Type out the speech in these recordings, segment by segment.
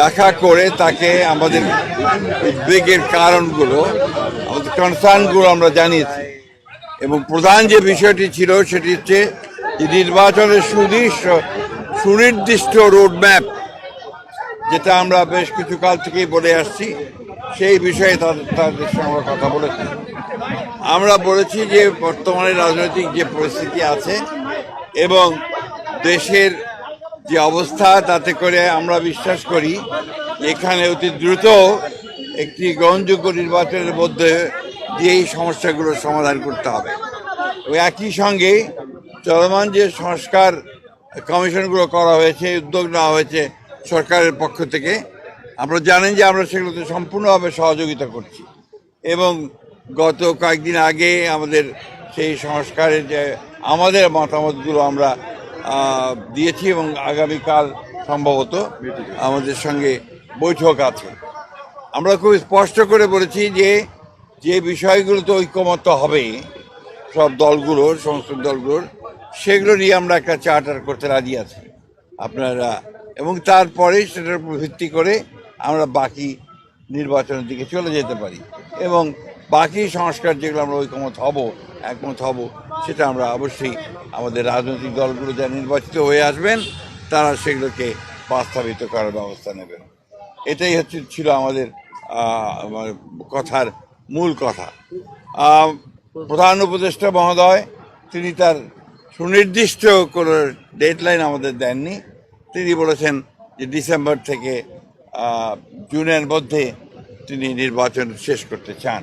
দেখা করে তাকে আমাদের উদ্বেগের কারণগুলো, আমাদের কনসার্নগুলো আমরা জানিয়েছি। এবং প্রধান যে বিষয়টি ছিল সেটি হচ্ছে যে নির্বাচনের সুদৃশ্য সুনির্দিষ্ট রোডম্যাপ যেটা আমরা বেশ কিছু কাল থেকেই বলে আসছি, সেই বিষয়ে তাদের তাদের সঙ্গে আমরা কথা বলেছি। আমরা বলেছি যে বর্তমানে রাজনৈতিক যে পরিস্থিতি আছে এবং দেশের যে অবস্থা, তাতে করে আমরা বিশ্বাস করি এখানে অতি দ্রুত একটি গ্রহণযোগ্য নির্বাচনের মধ্যে দিয়ে এই সমস্যাগুলোর সমাধান করতে হবে। এবং একই সঙ্গে চলমান যে সংস্কার কমিশনগুলো করা হয়েছে, উদ্যোগ নেওয়া হয়েছে সরকারের পক্ষ থেকে, আমরা জানেন যে আমরা সেগুলোতে সম্পূর্ণভাবে সহযোগিতা করছি এবং গত কয়েকদিন আগে আমাদের সেই সংস্কারের যে আমাদের মতামতগুলো আমরা দিয়েছি এবং আগামীকাল সম্ভবত আমাদের সঙ্গে বৈঠক আছে। আমরা খুব স্পষ্ট করে বলেছি যে যে বিষয়গুলোতে ঐক্যমত্য হবে, সব দলগুলোর সমস্ত দলগুলোর, সেগুলো নিয়ে আমরা একটা চার্টার করতে রাজি আছি আপনারা। এবং তারপরে সেটার উপর ভিত্তি করে আমরা বাকি নির্বাচনের দিকে চলে যেতে পারি। এবং বাকি সংস্কার যেগুলো আমরা ঐকমত হব, একমত হব, সেটা আমরা অবশ্যই আমাদের রাজনৈতিক দলগুলো যারা নির্বাচিত হয়ে আসবেন, তারা সেগুলোকে বাস্তবায়িত করার ব্যবস্থা নেবেন। এটাই হচ্ছে ছিল আমাদের কথার মূল কথা। প্রধান উপদেষ্টা মহোদয়, তিনি তার সুনির্দিষ্ট কোনো ডেডলাইন আমাদের দেননি। তিনি বলেছেন যে ডিসেম্বর থেকে জুনের মধ্যে তিনি নির্বাচন শেষ করতে চান।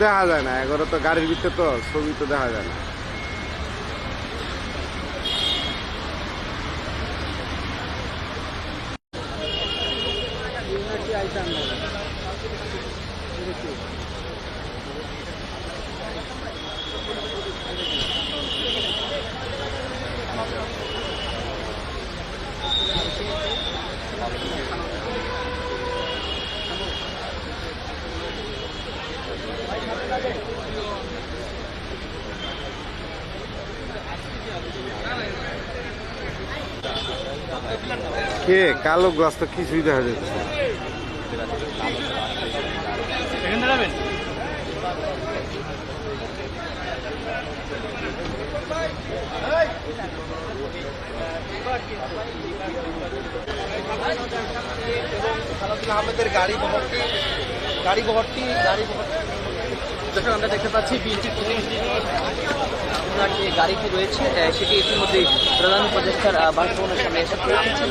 দেখা যায় না এগারো তো গাড়ির ভিতরে তো ছবি তো দেখা যায় না। কে কালো গ্লাস তো কিছুই দেখা যাচ্ছে না। আহমেদের গাড়ি বহরটি গাড়ি বহরটি গাড়ি দর্শক আমরা দেখতে পাচ্ছি বিএনপি প্রতিনিধি আপনার যে গাড়িটি রয়েছে সেটি ইতিমধ্যে প্রধান উপদেষ্টার বাসভবনের সামনে এসে পৌঁছেছিল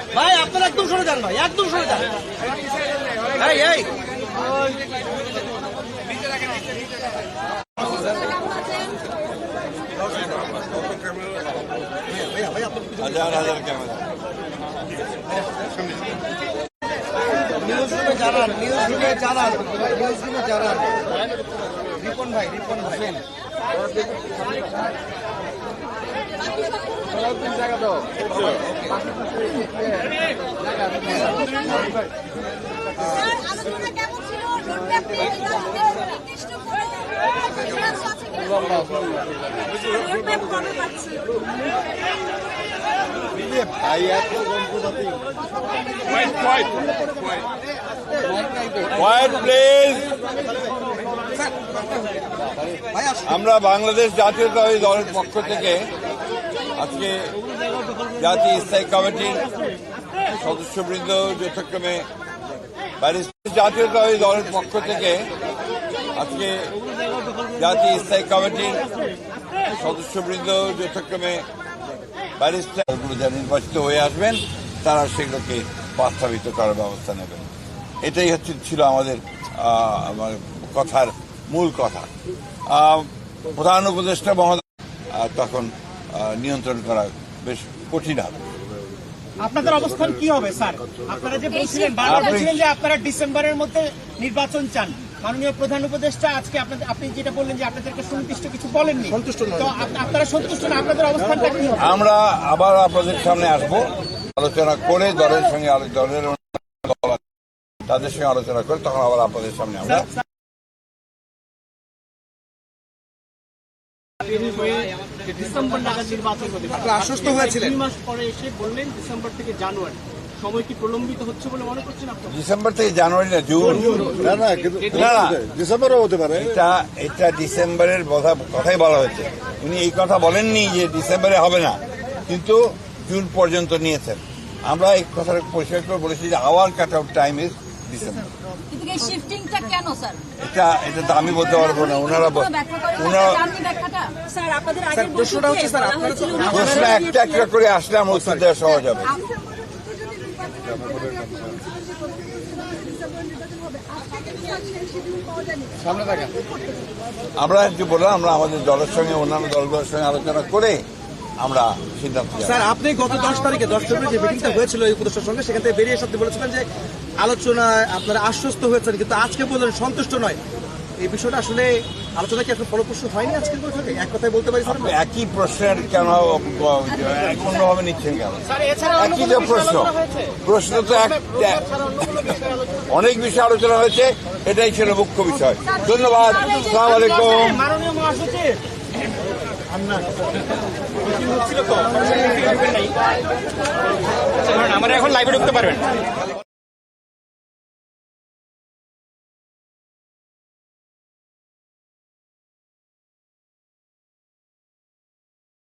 ভাই আপনারা একদম সরে যান ভাই একদম সরে যান। এই এই। হাজার হাজার ক্যামেরা। নিউজ রুমে জানান নিউজ রুমে জানান নিউজ রুমে জানান। রিপন ভাই রিপন ভাই। আমরা বাংলাদেশ জাতীয়তাবাদী দলের পক্ষ থেকে আজকে জাতীয় স্থায়ী কমিটির সদস্যবৃন্দ যথাক্রমে জাতীয়তাবাদী দলের পক্ষ থেকে আজকে জাতীয় স্থায়ী কমিটির সদস্যবৃন্দ যথাক্রমে যারা নির্বাচিত হয়ে আসবেন, তারা সেগুলোকে বাস্তবিত করার ব্যবস্থা নেবেন। এটাই হচ্ছে ছিল আমাদের কথার মূল কথা। প্রধান উপদেষ্টা মহোদয় তখন নিয়ন্ত্রণ করা বেশ কঠিন হবে। আপনাদের অবস্থান কি হবে স্যার? আপনারা যে বলছিলেন বারবার বলছিলেন যে আপনারা ডিসেম্বরের মধ্যে নির্বাচন চান মাননীয় প্রধান উপদেষ্টা আজকে আপনাদের আপনি যেটা বললেন যে আপনাদেরকে সুনির্দিষ্ট কিছু বলেননি। সন্তুষ্ট তো আপনারা সন্তুষ্ট না? আপনাদের অবস্থানটা কি আমরা আবার আপনাদের সামনে আসব আলোচনা করে দলের সঙ্গে দলের তাদের সঙ্গে আলোচনা করে তখন আবার আপনাদের সামনে আমরা ডিসেম্বর নাগাদ নির্বাচন হবে আশ্বস্ত হয়েছিলেন? দুই মাস পরে এসে বললেন ডিসেম্বর থেকে জানুয়ারি। সময় কি প্রলম্বিত হচ্ছে বলে মনে করছেন আপনারা ডিসেম্বর থেকে জানুয়ারি না জুন। না না কিন্তু না না। ডিসেম্বরও হতে পারে। এটা এটা ডিসেম্বরের কথা কথাই বলা হয়েছে। উনি এই কথা বলেননি যে ডিসেম্বরে হবে না কিন্তু জুন পর্যন্ত নিয়েছেন। আমরা এই কথাটা পরিষ্কার করে বলেছি যে our cut out time is December এটা এটা তো আমি বলতে পারব না। ওনারা ওনারা জাননি ব্যাখ্যাটা? স্যার আপনাদের আগে প্রশ্নটা হচ্ছে, স্যার, প্রশ্ন একটা একটা করে আসলে আমার উত্তর দেওয়া সহজ হবে। আমরা যে বললাম আমরা আমাদের দলের সঙ্গে অন্যান্য দলগুলোর সঙ্গে আলোচনা করে আমরা সিদ্ধান্ত। স্যার আপনি গত দশ তারিখে দশ ফেব্রুয়ারি যে মিটিংটা হয়েছিল এই উপদেষ্টার সঙ্গে সেখান থেকে বেরিয়ে আপনি বলেছিলেন যে আলোচনায় আপনারা আশ্বস্ত হয়েছেন কিন্তু আজকে বললেন সন্তুষ্ট নয়। এই বিষয়টা আসলে আলোচনা কি এখন ফলপ্রসূ হয়নি আজকের বৈঠকে? এক কথায় বলতে পারি স্যার? একই প্রশ্নের কেন অন্যভাবে নিচ্ছেন কেন? একই তো প্রশ্ন। প্রশ্ন তো একটা অনেক বিষয় আলোচনা হয়েছে এটাই ছিল মুখ্য বিষয়। ধন্যবাদ। সালাম আলাইকুম। মাননীয় মহাসচিব। আমরা এখন লাইভে ঢুকতে পারবেন।